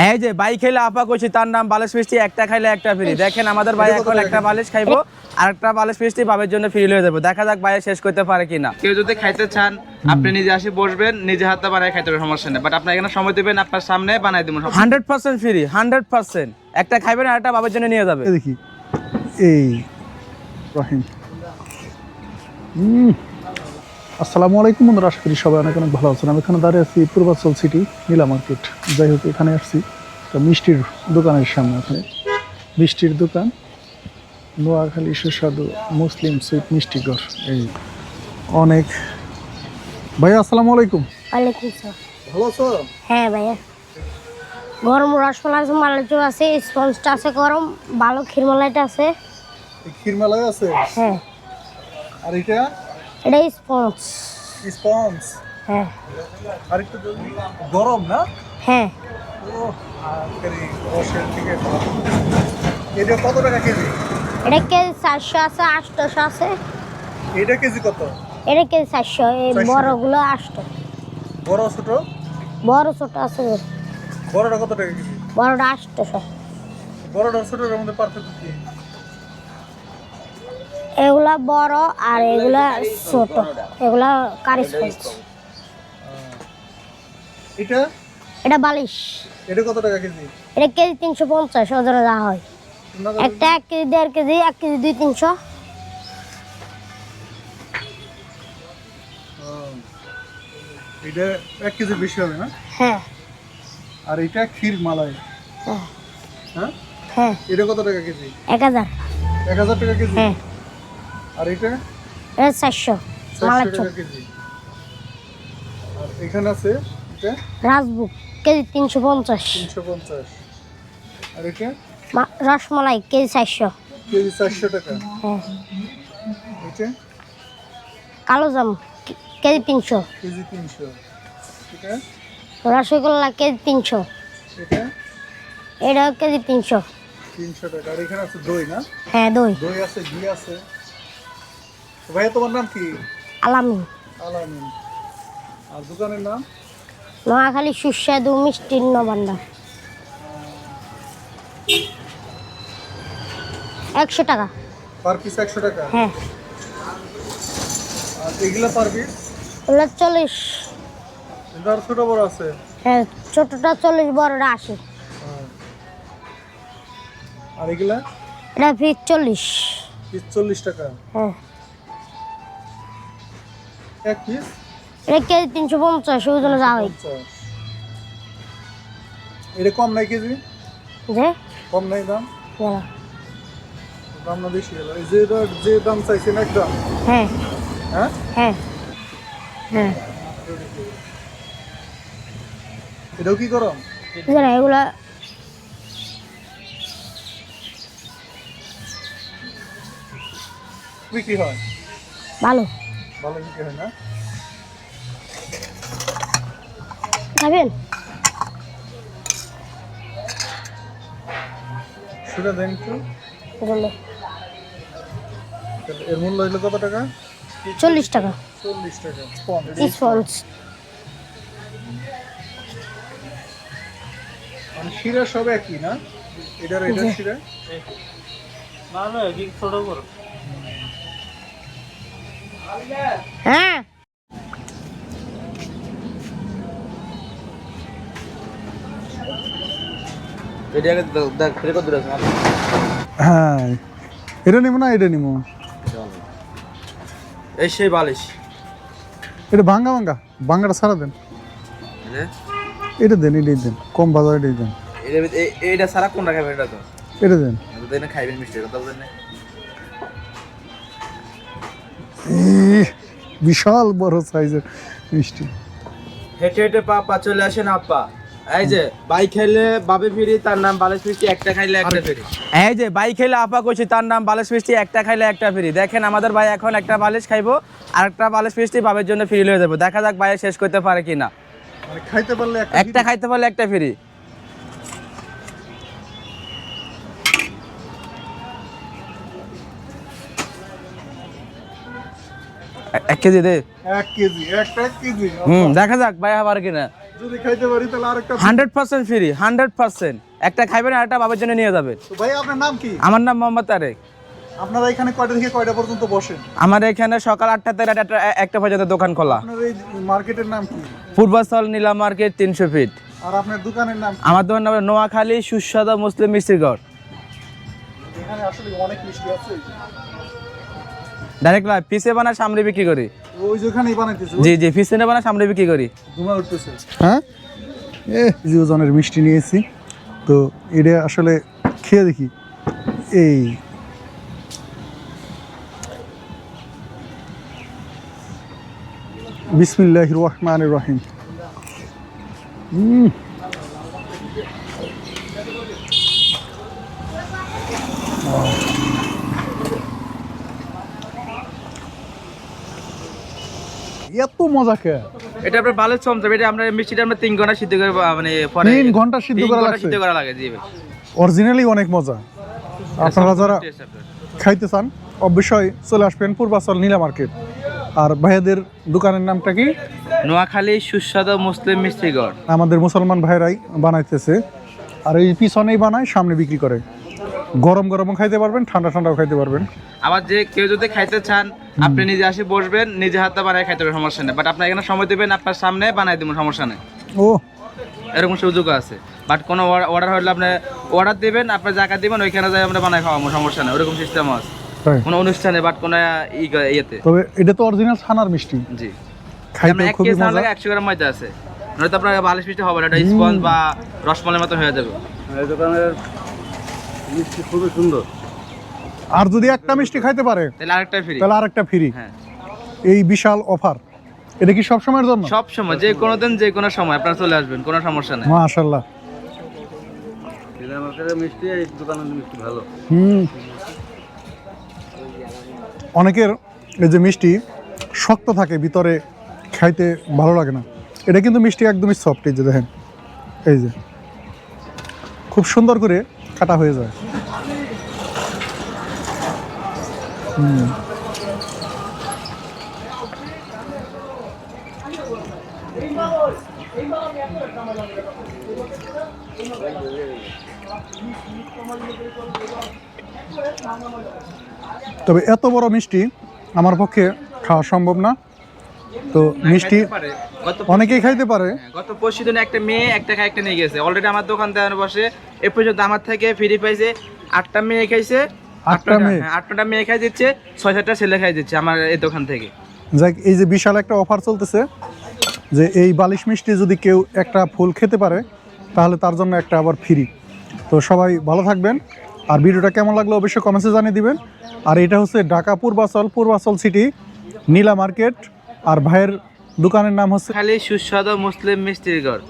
এই যে বাই খেলে আপা কইছি তার নাম বালিশ মিষ্টি একটা খাইলে একটা ফ্রি দেখেন আমাদের ভাই এখন একটা বালিশ খাইবো আর একটা বালিশ মিষ্টি বাবের জন্য ফ্রি হয়ে যাব দেখা যাক ভাই শেষ করতে পারে কিনা। কেউ যদি খাইতে চান আপনি নিজে আসি বসবেন নিজে হাতে বানায় খাইতে হবে সমস্যা নেই। বাট আপনি এখানে সময় দিবেন আপনার সামনে বানাই দেবো hundred percent free hundred percent. একটা খাইবেন আর একটা বাবের জন্য নিয়ে যাবে। দেখি। এই রহিম। হুম। আসসালামু আলাইকুম বন্ধুরা আশা করি সবাই অনেক অনেক ভালো আছেন। আমি এখানে দাঁড়িয়ে আছি পূর্বাচল সিটি নীলা মার্কেট। যাই হোক এখানে আসছি। একটা মিষ্টির দোকানের সামনে এখানে মিষ্টির দোকান নোয়াখালী সুস্বাদু মুসলিম সুইট মিষ্টি ঘর। এই অনেক। ভাইয়া আসসালামু আলাইকুম। ওয়ালাইকুম আসসালাম ভালো আছো? হ্যাঁ ভাইয়া। গরম রসমালাই আছে মালাইচু আছে স্পঞ্জটা আছে গরম ভালো ক্ষীরমালাইটা আছে। ক্ষীরমালাই আছে? হ্যাঁ। আর এটা? এটা স্পঞ্জ। স্পঞ্জ? হ্যাঁ। আর একটু গরম না? হ্যাঁ। এটা কত টাকা কেজি? এটা কেজি চারশো আছে আটশোশো আছে। এটা কেজি কত? এটা কেজি চারশো এই বড়গুলো আটশো। বড় ছোট? বড় ছোট আছে। বড়টা কত টাকা কেজি? বড়টা আটশোশো বড়টা ছোটটার মধ্যে পার্থক্য কি? এগুলা বড় আর এগুলা ছোট। এগুলা কারি স্পঞ্জ এটা? এটা বালিশ। এটা কত টাকা কেজি? এটা কেজি তিনশো পঞ্চাশ ওজনে দেওয়া হয়। একটা এক কেজি দেড় কেজি এক কেজি দুই তিনশো। এটা এক কেজি বেশি হবে না? হ্যাঁ। আর এটা ক্ষীর মালাই। হ্যাঁ। হ্যাঁ? হ্যাঁ। এটা কত টাকা কেজি? এক হাজার। এক হাজার টাকা কেজি? হ্যাঁ। আর এটা? চারশো চারশো মালাই টাকা আর এখানে আছে এটা? রাজবুক কেজি তিনশো পঞ্চাশ। তিনশো পঞ্চাশ। আর এটা? রসমালাই কেজি চারশো। কেজি চারশো টাকা। হ্যাঁ। এটা? কালো জাম কেজি তিনশো। কেজি তিনশো। এটা? রসগোল্লা কেজি তিনশো। এটা? এটা কেজি তিনশো। তিনশো টাকা। আর এখানে আছে দই না? হ্যাঁ দই। দই আছে ঘি আছে। ভাইয়া তোমার নাম কি? আলামিন। আলামিন। আর দোকানের নাম? নোয়াখালী সুস্বাদু মিষ্টির ভান্ডার একশো টাকা। পার পিস একশো টাকা? হ্যাঁ। আর এগুলা পার পিস? ওগুলো চল্লিশ। আর ছোট বড় আছে? হ্যাঁ ছোটোটা চল্লিশ বড়টা আশি। আর এগুলা? এটা ফিট চল্লিশ। পিস চল্লিশ টাকা। হ্যাঁ। এক পিস এটা কেজি তিনশো পঞ্চাশ ওজনে হয় এটা কম নাই কেজি? যে? কম নাই দাম। দাম না বেশি এই যে যে দাম চাইছেন একদম হ্যাঁ। হ্যাঁ? হ্যাঁ। হ্যাঁ। এটাও কি গরম? বুঝলেন এগুলা বিক্রি হয়? ভালো। ভালো বিক্রি হয় না? খাবেন? সেটা দেন একটু। এগুলো এর মূল্য হইল কত টাকা? চল্লিশ টাকা। চল্লিশ টাকা। স্পঞ্জ মানে শিরা সব একই না? এটার এটার শিরা? হ্যাঁ এটাকে দেখ ফেরে আছে হ্যাঁ। এটা নিবো না এটা নিবো এই সেই বালিশ। এটা ভাঙ্গা ভাঙ্গা। ভাঙ্গাটা সারা দেন। এটা দেন এটাই দেন। কম বাজার এটাই দেন। এটা- এইটা সারা কোন রাখাবে এটা তো? এটা দেন। খাইবেন মিষ্টি কথা বলেন বিশাল বড় সাইজের মিষ্টি। হেঁটে হেঁটে পা পা চলে আসেন আপা। এই যে বাই খেলে বাবে ফিরি তার নাম বালিশ মিষ্টি একটা খাইলে একটা ফ্রি এই যে বাই খেলে আপা কইছি তার নাম বালেশ মিষ্টি একটা খাইলে একটা ফ্রি দেখেন আমাদের ভাই এখন একটা বালিশ খাইবো আর একটা বালিশ মিষ্টি বাবের জন্য ফ্রি হয়ে যাব। দেখা যাক ভাই শেষ করতে পারে কিনা। মানে খাইতে পারলে একটা একটা খাইতে পারলে একটা ফ্রি এক কেজি দে। এক কেজি একটা এক কেজি। হুম দেখা যাক ভাই আবার কিনা। যদি খাইতে পারি তাহলে আরেকটা hundred percent free hundred percent. একটা খাইবেন আর একটা বাবার জন্য নিয়ে যাবেন তো ভাই আপনার নাম কি? আমার নাম মোহাম্মদ তারেক। আপনারা এখানে কয়টা থেকে কয়টা পর্যন্ত বসেন? আমার এখানে সকাল আটটা থেকে একটা- একটা পর্যন্ত দোকান খোলা। আপনার এই মার্কেটের নাম কি? পূর্বাচল নীলা মার্কেট তিনশো ফিট। আর আপনার দোকানের নাম আমার দোকান নাম নোয়াখালী সুস্বাদু মুসলিম মিস্ত্রিগড় এখানে আসলে অনেক মিষ্টি আছে। ডাইরেক্ট লাইভ পিসে বানা সামনে বিক্রি করি। ওই যে ওখানেই বানাইতেছে? জি জি পিসে বানা সামনে বিক্রি করি। ধোঁয়া উঠতেছে। হ্যাঁ? এ যে ওজনের মিষ্টি নিয়েছি। তো এটা আসলে খেয়ে দেখি। এই। বিসমিল্লাহ রহমান রহিম। হুম এত মজা খেয়ে এটা আপনার ভালো চমচম এটা আমরা মিষ্টিটা আমরা তিন ঘণ্টা সিদ্ধ করে মানে পরে তিন ঘণ্টা সিদ্ধ করা লাগছে? সিদ্ধ করা লাগে জি অরিজিনালি অনেক মজা। আপনারা যারা খাইতে চান অবশ্যই চলে আসবেন পূর্বাচল নীলা মার্কেট। আর ভাইয়াদের দোকানের নামটা কি? নোয়াখালী সুস্বাদু মুসলিম মিষ্টিগড়। আমাদের মুসলমান ভাইরাই বানাইতেছে। আর এই পিছনেই বানায় সামনে বিক্রি করে। গরম গরমও খাইতে পারবেন ঠান্ডা ঠান্ডাও খাইতে পারবেন। আবার যে কেউ যদি খাইতে চান আপনি নিজে আসে বসবেন নিজে হাতে বানায় খাইতে পারবেন সমস্যা নেই। বাট আপনার এখানে সময় দেবেন আপনার সামনে বানাই দেবেন সমস্যা নেই। ও। এরকম সুযোগ আছে। বাট কোনো অর্ডার হলে আপনি অর্ডার দিবেন আপনার জায়গা দিবেন ওইখানে যাই আমরা বানাই খাওয়াবো সমস্যা নেই। ওরকম সিস্টেম আছে। কোনো অনুষ্ঠানে বাট কোনো ইয়েতে। তবে এটা তো অরিজিনাল ছানার মিষ্টি। জি। খাইতে খুবই মজা। লাগে একশো গ্রাম ময়দা আছে। নয়তো আপনার বালিশ মিষ্টি হবে না এটা স্পঞ্জ বা রসমালের মতো হয়ে যাবে। আর যদি একটা মিষ্টি খাইতে পারে তাহলে আরেকটা ফ্রি তাহলে আরেকটা ফ্রি হ্যাঁ। এই বিশাল অফার এটা কি সব সময়ের জন্য? সব সময় যে কোনো দিন যে কোনো সময় আপনারা চলে আসবেন কোনো সমস্যা নেই। মাশাল্লাহ হুম। অনেকের এই যে মিষ্টি শক্ত থাকে ভিতরে খাইতে ভালো লাগে না। এটা কিন্তু মিষ্টি একদমই সফট এই যে দেখেন। এই যে। খুব সুন্দর করে কাটা হয়ে যায় হুম। তবে এত বড় মিষ্টি আমার পক্ষে খাওয়া সম্ভব না তো মিষ্টি অনেকেই খাইতে পারে। হ্যাঁ, গত পরশু দিন একটা মেয়ে একটা খাই একটা নিয়ে গেছে। অলরেডি আমার দোকান দেওয়ার বসে এ পর্যন্ত আমার থেকে ফ্রি পাইছে আটটা মেয়ে খাইছে আটটা মেয়ে? হ্যাঁ, আটটা মেয়ে খাই দিচ্ছে ছয় সাতটা ছেলে খাই দিচ্ছে আমার এই দোকান থেকে। যাক এই যে বিশাল একটা অফার চলতেছে যে এই বালিশ মিষ্টি যদি কেউ একটা ফুল খেতে পারে তাহলে তার জন্য একটা আবার ফ্রি তো সবাই ভালো থাকবেন। আর ভিডিওটা কেমন লাগল অবশ্যই কমেন্টসে জানিয়ে দিবেন। আর এটা হচ্ছে ঢাকা পূর্বাচল পূর্বাচল সিটি নীলা মার্কেট আর ভাইয়ের দোকানের নাম হচ্ছে? খালি সুস্বাদু মুসলিম মিষ্টির ঘর।